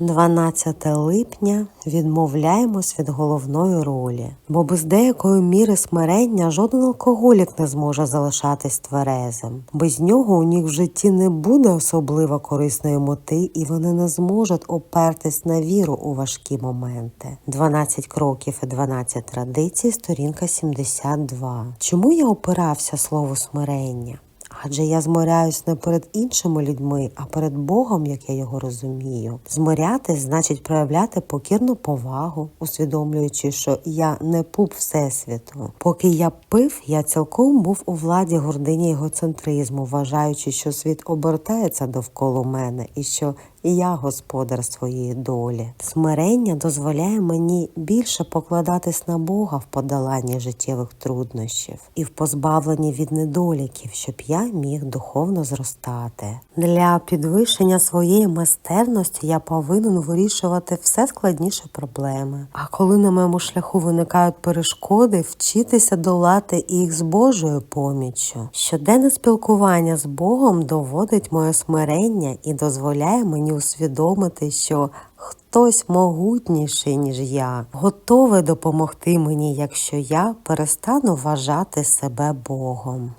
12 липня відмовляємось від головної ролі, бо без деякої міри смирення жоден алкоголік не зможе залишатись тверезим. Без нього у них в житті не буде особливо корисної мети, і вони не зможуть опертись на віру у важкі моменти. 12 кроків і 12 традицій, сторінка 72. Чому я опирався слову смирення? Адже я змиряюсь не перед іншими людьми, а перед Богом, як я його розумію. Змирятись значить проявляти покірну повагу, усвідомлюючи, що я не пуп всесвіту. Поки я пив, я цілком був у владі гордині егоцентризму, вважаючи, що світ обертається довкола мене і що я господар своєї долі. Смирення дозволяє мені більше покладатись на Бога в подоланні життєвих труднощів і в позбавленні від недоліків, щоб я міг духовно зростати. Для підвищення своєї майстерності я повинен вирішувати все складніші проблеми. А коли на моєму шляху виникають перешкоди, вчитися долати їх з Божою поміччю. Щоденне спілкування з Богом доводить моє смирення і дозволяє мені усвідомити, що хтось могутніший, ніж я, готовий допомогти мені, якщо я перестану вважати себе Богом.